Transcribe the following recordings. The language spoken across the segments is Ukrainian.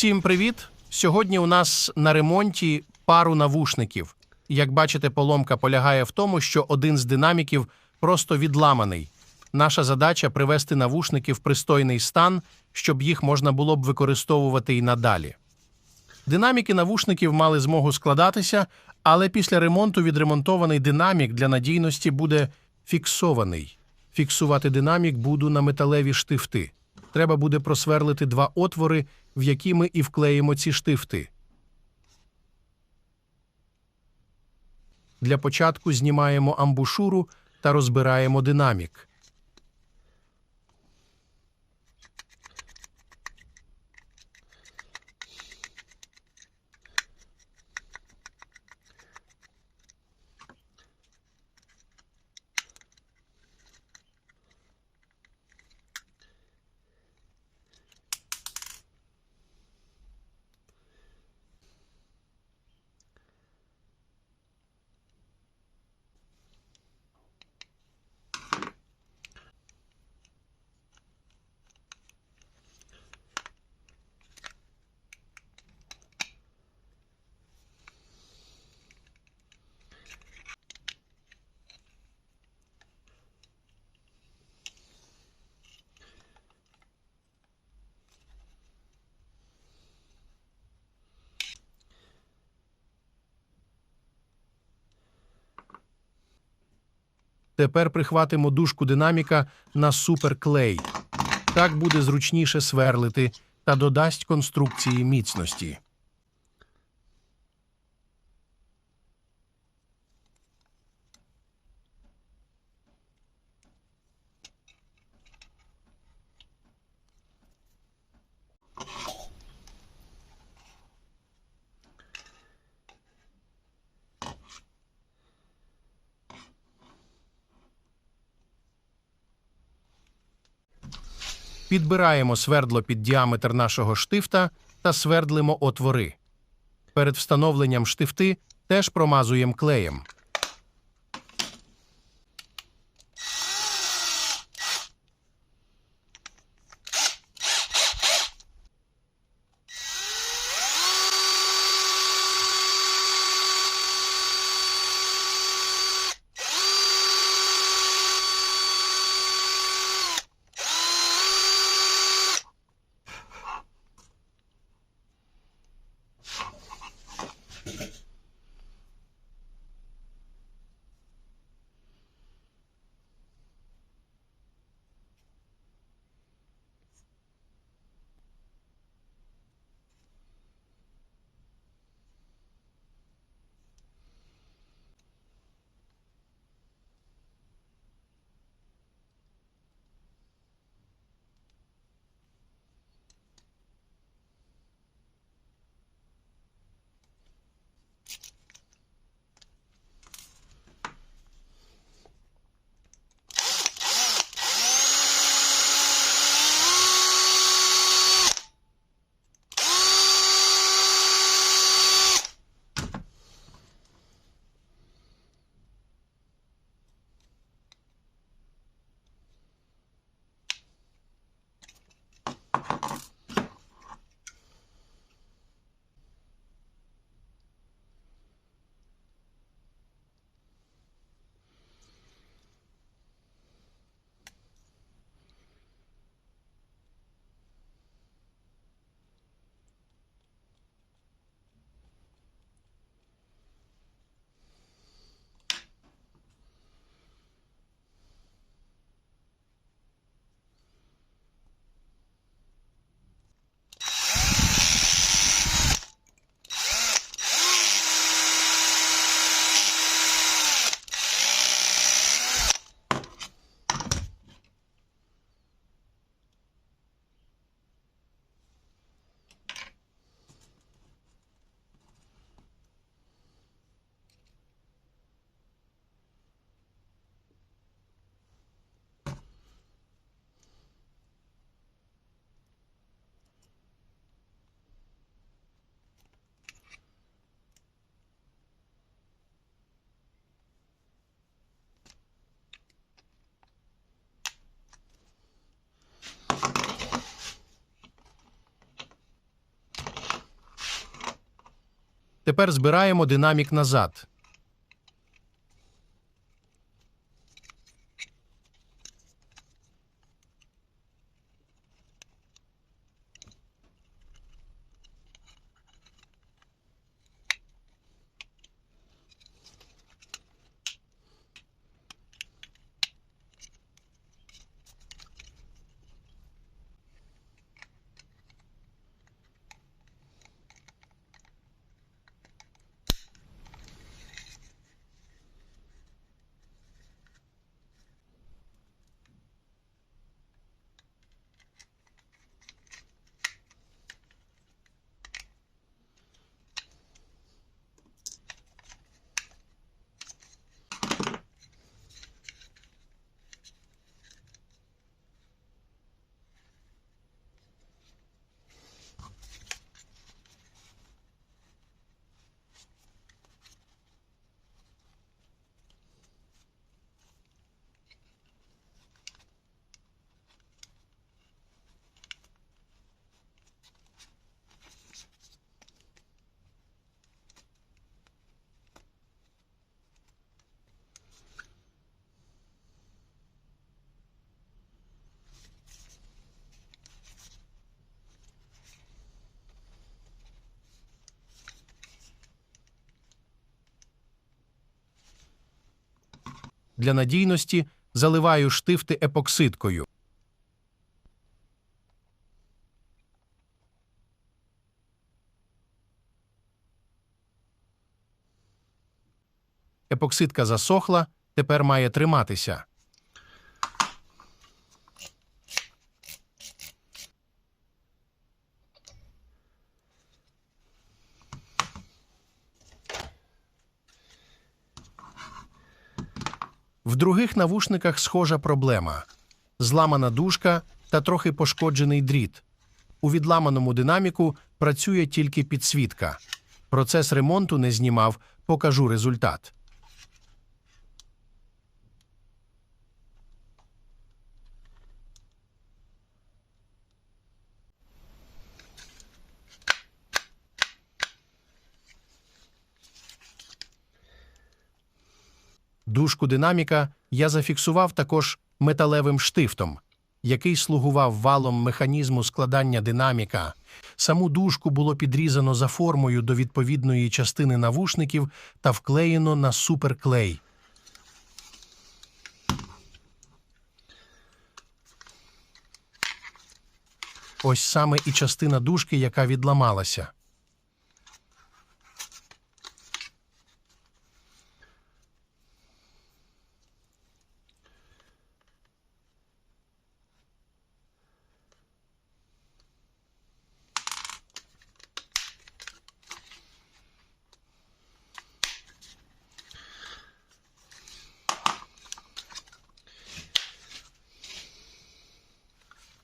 Всім привіт! Сьогодні у нас на ремонті пару навушників. Як бачите, поломка полягає в тому, що один з динаміків просто відламаний. Наша задача привести навушники в пристойний стан, щоб їх можна було б використовувати і надалі. Динаміки навушників мали змогу складатися, але після ремонту відремонтований динамік для надійності буде фіксований. Фіксувати динамік буду на металеві штифти. Треба буде просверлити два отвори, в які ми і вклеїмо ці штифти. Для початку знімаємо амбушуру та розбираємо динамік. Тепер прихватимо дужку динаміка на суперклей. Так буде зручніше сверлити та додасть конструкції міцності. Підбираємо свердло під діаметр нашого штифта та свердлимо отвори. Перед встановленням штифти теж промазуємо клеєм. Тепер збираємо динамік назад. Для надійності заливаю штифти епоксидкою. Епоксидка засохла, тепер має триматися. В других навушниках схожа проблема: зламана дужка та трохи пошкоджений дріт. У відламаному динаміку працює тільки підсвітка. Процес ремонту не знімав, покажу результат. Дужку динаміка я зафіксував також металевим штифтом, який слугував валом механізму складання динаміка. Саму дужку було підрізано за формою до відповідної частини навушників та вклеєно на суперклей. Ось саме і частина дужки, яка відламалася.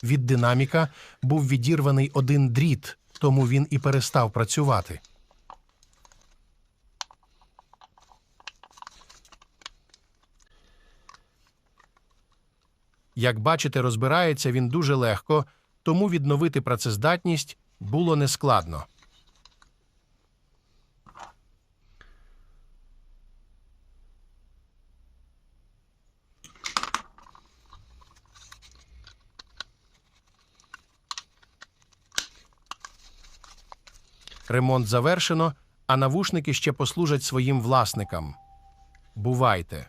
Від динаміка був відірваний один дріт, тому він і перестав працювати. Як бачите, розбирається він дуже легко, тому відновити працездатність було нескладно. Ремонт завершено, а навушники ще послужать своїм власникам. Бувайте!